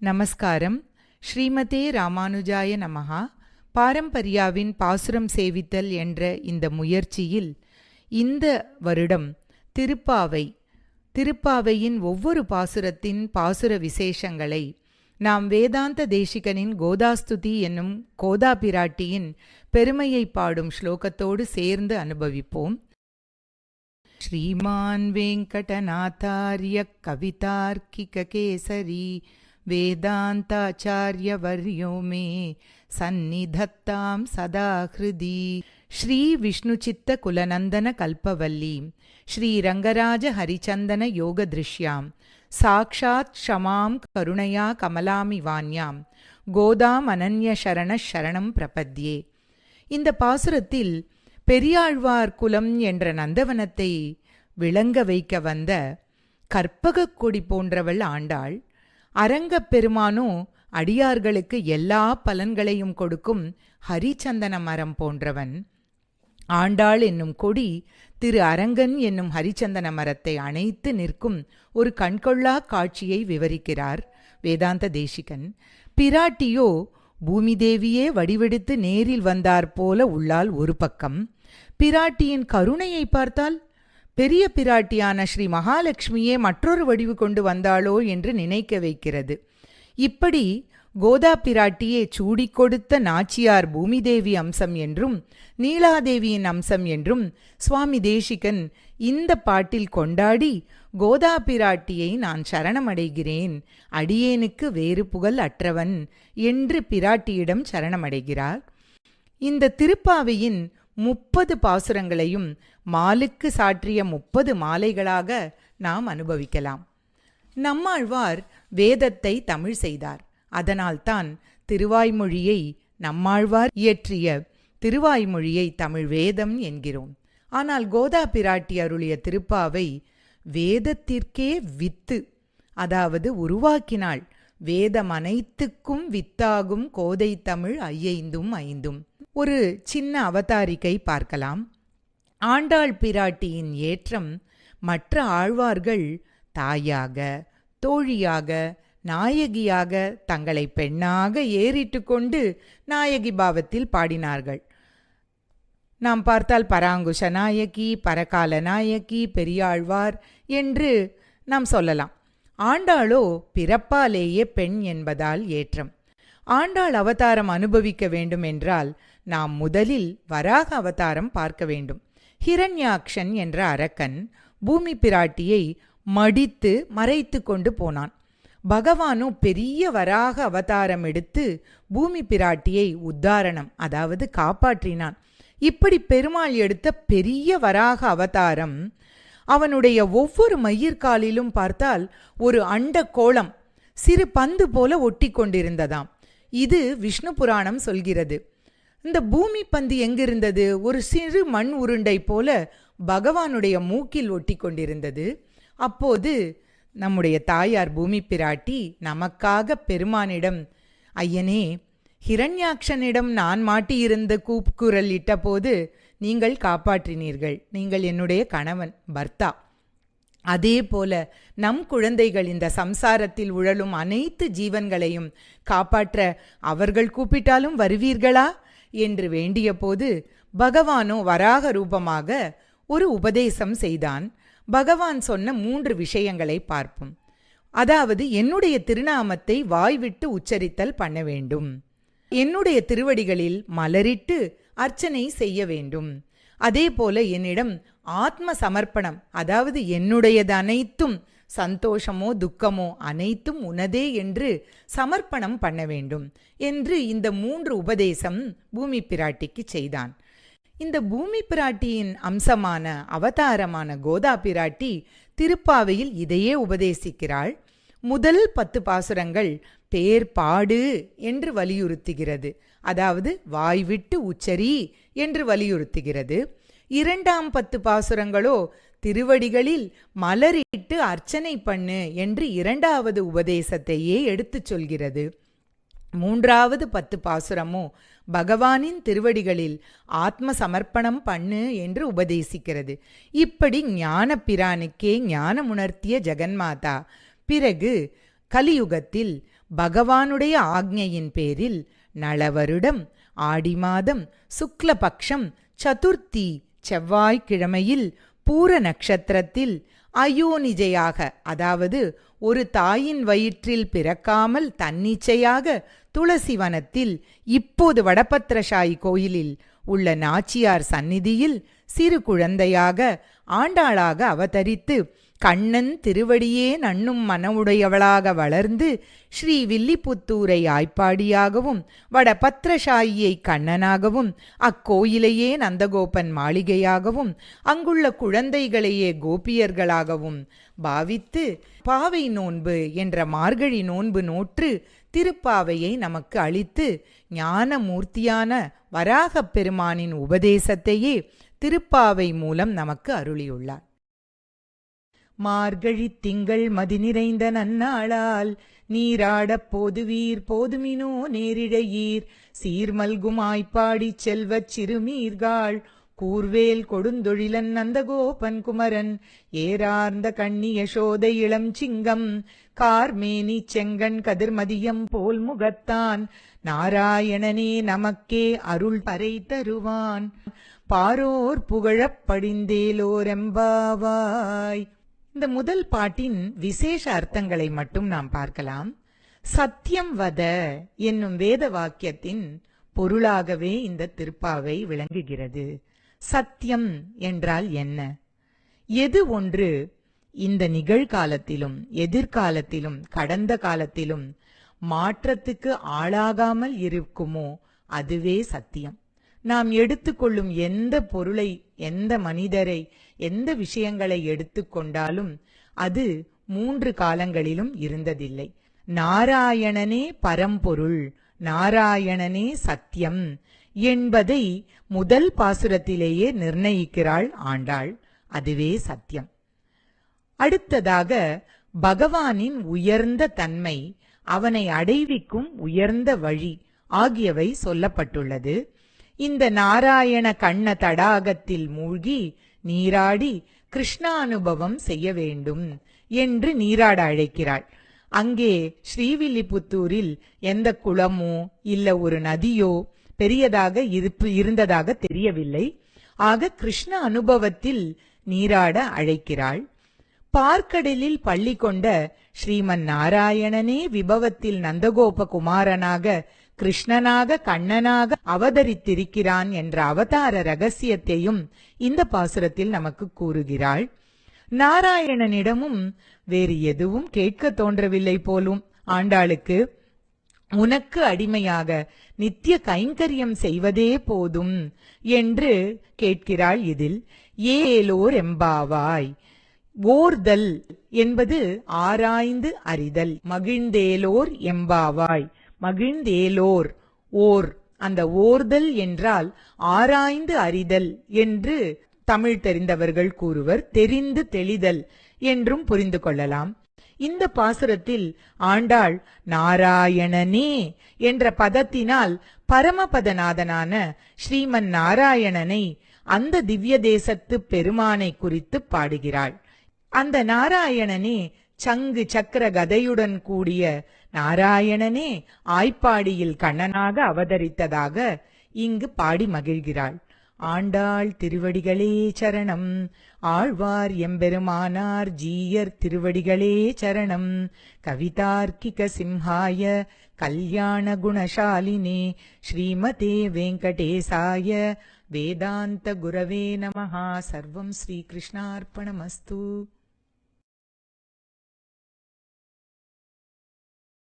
நமஸ்காரம். ஸ்ரீமதே ராமானுஜாய நமஹா. பாரம்பரியாவின் பாசுரம் சேவித்தல் என்ற இந்த முயற்சியில் இந்த வருடம் திருப்பாவை திருப்பாவையின் ஒவ்வொரு பாசுரத்தின் பாசுர விசேஷங்களை நாம் வேதாந்த தேசிகனின் கோதாஸ்துதி என்னும் கோதாபிராட்டியின் பெருமையை பாடும் ஸ்லோகத்தோடு சேர்ந்து அனுபவிப்போம். ஸ்ரீமான் வெங்கடநாத்தாரிய கவிதார்க்கிக கேசரி वेदान्ताचार्यवर्यो मे सन्निधत्तां सदा हृदि श्रीविष्णुचित्तकुलनन्दनकल्पवल्लीं श्रीरङ्गराजहरिचन्दनयोगदृश्यां साक्षात् क्षमां करुणया कमलामिवान्यां கோதாமனன்யசரண சரணம் பிரபத்யே இந்த பாசுரத்தில் பெரியாழ்வார் குலம் என்ற நந்தவனத்தை விளங்க வைக்க வந்த கற்பகக் கொடி போன்றவள் ஆண்டாள் அரங்கப் பெருமானோ அடியார்களுக்கு எல்லா பலன்களையும் கொடுக்கும் ஹரிச்சந்தன மரம் போன்றவன். ஆண்டாள் என்னும் கொடி திரு அரங்கன் என்னும் ஹரிச்சந்தன மரத்தை அணைத்து நிற்கும் ஒரு கண்கொள்ளா காட்சியை விவரிக்கிறார் வேதாந்த தேசிகன். பிராட்டியோ பூமிதேவியே வடிவெடுத்து நேரில் வந்தார் போல உள்ளால் ஒரு பக்கம். பிராட்டியின் கருணையை பார்த்தால் பெரிய பிராட்டியான ஸ்ரீ மகாலட்சுமியே மற்றொரு வடிவு கொண்டு வந்தாளோ என்று நினைக்க வைக்கிறது. இப்படி கோதா பிராட்டியே சூடி கொடுத்த நாச்சியார் பூமிதேவி அம்சம் என்றும் நீலாதேவியின் அம்சம் என்றும் சுவாமி தேசிகன் இந்த பாட்டில் கொண்டாடி கோதா பிராட்டியை நான் சரணமடைகிறேன் அடியேனுக்கு வேறு புகழ் அற்றவன் என்று பிராட்டியிடம் சரணமடைகிறார். இந்த திருப்பாவையின் முப்பது பாசுரங்களையும் மாலுக்கு சாற்றிய முப்பது மாலைகளாக நாம் அனுபவிக்கலாம். நம்மாழ்வார் வேதத்தை தமிழ் செய்தார். அதனால்தான் திருவாய்மொழியை நம்மாழ்வார் இயற்றிய திருவாய்மொழியை தமிழ் வேதம் என்கிறோம். ஆனால் கோதா பிராட்டி அருளிய திருப்பாவை வேதத்திற்கே வித்து அதாவது உருவாக்கினாள். வேதம் அனைத்துக்கும் வித்தாகும் கோதை தமிழ் ஐயைந்தும் ஐந்தும். ஒரு சின்ன அவதாரிக்கை பார்க்கலாம். ஆண்டாள் பிராட்டியின் ஏற்றம் மற்ற ஆழ்வார்கள் தாயாக தோழியாக நாயகியாக தங்களை பெண்ணாக ஏறிட்டு கொண்டு நாயகி பாவத்தில் பாடினார்கள். நாம் பார்த்தால் பராங்குஷ நாயகி பரகால நாயகி பெரியாழ்வார் என்று நாம் சொல்லலாம். ஆண்டாளோ பிறப்பாலேயே பெண் என்பதால் ஏற்றம். ஆண்டாள் அவதாரம் அனுபவிக்க வேண்டும் என்றால் நாம் முதலில் வராக அவதாரம் பார்க்க வேண்டும். ஹிரண்யாக்ஷன் என்ற அரக்கன் பூமி பிராட்டியை மடித்து மறைத்து கொண்டு போனான். பகவானும் பெரிய வராக அவதாரம் எடுத்து பூமி பிராட்டியை உத்தாரணம் அதாவது காப்பாற்றினான். இப்படி பெருமாள் எடுத்த பெரிய வராக அவதாரம் அவனுடைய ஒவ்வொரு மயிர்காலிலும் பார்த்தால் ஒரு அண்ட கோளம் சிறு பந்து போல ஒட்டி கொண்டிருந்ததாம். இது விஷ்ணு புராணம் சொல்கிறது. இந்த பூமி பந்து எங்கிருந்தது? ஒரு சிறு மண் உருண்டை போல பகவானுடைய மூக்கில் ஒட்டி கொண்டிருந்தது அப்போது நம்முடைய தாயார் பூமி பிராட்டி நமக்காக பெருமானிடம் ஐயனே ஹிரண்யாக்ஷனிடம் நான் மாட்டியிருந்த கூப்புக்குரல் இட்டபோது நீங்கள் காப்பாற்றினீர்கள். நீங்கள் என்னுடைய கணவன் பர்த்தா அதே போல நம் குழந்தைகள் இந்த சம்சாரத்தில் உழலும் அனைத்து ஜீவன்களையும் காப்பாற்ற அவர்கள் கூப்பிட்டாலும் வருவீர்களா? என்று வேண்டியபோது பகவானோ வராக ரூபமாக ஒரு உபதேசம் செய்தான். பகவான் சொன்ன மூன்று விஷயங்களை பார்ப்போம். அதாவது என்னுடைய திருநாமத்தை வாய்விட்டு உச்சரித்தல் பண்ண வேண்டும். என்னுடைய திருவடிகளில் மலரிட்டு அர்ச்சனை செய்ய வேண்டும். அதே போல என்னிடம் ஆத்ம சமர்ப்பணம் அதாவது என்னுடையது அனைத்தும் சந்தோஷமோ துக்கமோ அனைத்தும் உனதே என்று சமர்ப்பணம் பண்ண வேண்டும் என்று இந்த மூன்று உபதேசம் பூமி பிராட்டிக்கு செய்தான். இந்த பூமி பிராட்டியின் அம்சமான அவதாரமான கோதா பிராட்டி திருப்பாவையில் இதையே உபதேசிக்கிறாள். முதல் பத்து பாசுரங்கள் பேர் பாடு என்று வலியுறுத்துகிறது. அதாவது வாய்விட்டு உச்சரி என்று வலியுறுத்துகிறது. இரண்டாம் பத்து பாசுரங்களோ திருவடிகளில் மலரிட்டு அர்ச்சனை பண்ணு என்று இரண்டாவது உபதேசத்தையே எடுத்துச் சொல்கிறது. மூன்றாவது பத்து பாசுரமோ பகவானின் திருவடிகளில் ஆத்ம சமர்ப்பணம் பண்ணு என்று உபதேசிக்கிறது. இப்படி ஞான பிரானுக்கே ஞானமுணர்த்திய ஜெகன்மாதா பிறகு கலியுகத்தில் பகவானுடைய ஆக்ஞையின் பேரில் நளவருடம் ஆடி மாதம் சுக்லபக்ஷம் சதுர்த்தி செவ்வாய்க்கிழமையில் பூர நட்சத்திரத்தில் அயோனிஜையாக அதாவது ஒரு தாயின் வயிற்றில் பிறக்காமல் தன்னிச்சையாக துளசி வனத்தில் இப்போது வடபத்திரசாயி கோயிலில் உள்ள நாச்சியார் சந்நிதியில் சிறு குழந்தையாக ஆண்டாளாக அவதரித்து கண்ணன் திருவடியே நண்ணும் மனவுடையவளாக வளர்ந்து ஸ்ரீ வில்லிபுத்தூரை ஆய்ப்பாடியாகவும் வடபத்திரசாயியை கண்ணனாகவும் அக்கோயிலையே நந்தகோபன் மாளிகையாகவும் அங்குள்ள குழந்தைகளையே கோபியர்களாகவும் பாவித்து பாவை நோன்பு என்ற மார்கழி நோன்பு நோற்று திருப்பாவையை நமக்கு அளித்து ஞானமூர்த்தியான வராகப் பெருமானின் உபதேசத்தையே திருப்பாவை மூலம் நமக்கு அருளியுள்ளார். மார்கழித் திங்கள் மதி நிறைந்த நன்னாளால். நீராடப் போதுவீர் போதுமினோ நேரிழையீர். சீர்மல்குமாய்ப்பாடிச் செல்வச் சிறுமீர்காள். கூர்வேல் கொடுந்தொழிலன் நந்தகோபன் குமரன். ஏரார்ந்த கண்ணி யசோத இளம் சிங்கம். கார்மேனி செங்கண் கதிர்மதியம் போல் முகத்தான். நாராயணனே நமக்கே அருள் பறை தருவான். பாரோர் புகழப் படிந்தேலோரெம்பாவாய் இந்த முதல் பாட்டின் விசேஷ அர்த்தங்களை மட்டும் நாம் பார்க்கலாம். சத்தியம் வத என்னும் வேத வாக்கியத்தின் பொருளாகவே இந்த திருப்பாவை விளங்குகிறது. சத்தியம் என்றால் என்ன? எது ஒன்று இந்த நிகழ்காலத்திலும் எதிர்காலத்திலும் கடந்த காலத்திலும் மாற்றத்துக்கு ஆளாகாமல் இருக்குமோ அதுவே சத்தியம். நாம் எடுத்துக்கொள்ளும் எந்த பொருளை எந்த மனிதரை எந்த விஷயங்களை எடுத்துக்கொண்டாலும் அது மூன்று காலங்களிலும் இருந்ததில்லை. நாராயணனே பரம்பொருள் நாராயணனே சத்தியம் என்பதை முதல் பாசுரத்திலேயே நிர்ணயிக்கிறாள் ஆண்டாள். அதுவே சத்தியம். அடுத்ததாக பகவானின் உயர்ந்த தன்மை அவனை அடைவிக்கும் உயர்ந்த வழி ஆகியவை சொல்லப்பட்டுள்ளது. இந்த நாராயண கண்ண தடாகத்தில் மூழ்கி நீராடி கிருஷ்ணானுபவம் செய்ய வேண்டும் என்று நீராட அழைக்கிறாள். அங்கே ஸ்ரீவில்லிபுத்தூரில் எந்த குளமோ இல்ல ஒரு நதியோ பெரியதாக இருப்பு இருந்ததாக தெரியவில்லை. ஆக கிருஷ்ண அனுபவத்தில் நீராட அழைக்கிறாள். பார்க்கடலில் பள்ளி கொண்ட ஸ்ரீமன் நாராயணனே விபவத்தில் நந்தகோப குமாரனாக கிருஷ்ணனாக கண்ணனாக அவதரித்திருக்கிறான் என்ற அவதார ரகசியத்தையும் இந்த பாசுரத்தில் நமக்கு கூறுகிறாள். நாராயணனிடமும் வேறு எதுவும் கேட்க தோன்றவில்லை போலும். ஆண்டாளுக்கு உனக்கு அடிமையாக நித்திய கைங்கரியம் செய்வதே போதும் என்று கேட்கிறாள் இதில். ஏலோர் எம்பாவாய் ஓர்தல் என்பது ஆராய்ந்து அறிதல். மகிழ்ந்தேலோர் எம்பாவாய் மகிழ்ந்தேலோர். ஓர் அந்த ஓர்தல் என்றால் ஆராய்ந்து அறிதல் என்று தமிழ் தெரிந்தவர்கள் கூறுவர் தெரிந்து தெளிதல் என்றும் புரிந்து கொள்ளலாம். இந்த பாசுரத்தில் ஆண்டாள் நாராயணனே என்ற பதத்தினால் பரமபதநாதனான ஸ்ரீமன் நாராயணனை அந்த திவ்ய தேசத்து பெருமானை குறித்து பாடுகிறாள். அந்த நாராயணனே சங்கு சக்கர கதையுடன் கூடிய நாராயணனே ஆய்ப்பாடியில் கண்ணனாக அவதரித்ததாக இங்கு பாடி மகிழ்கிறாள். ஆண்டாள் திருவடிகளே சரணம். ஆழ்வார் எம்பெருமானார் ஜீயர் திருவடிகளே சரணம். கவிதார்க்கிக சிம்ஹாய கல்யாண குணசாலினே ஸ்ரீமதே வெங்கடேசாய. வேதாந்த குரவே நமஹா. சர்வம் ஸ்ரீகிருஷ்ணார்ப்பணமஸ்து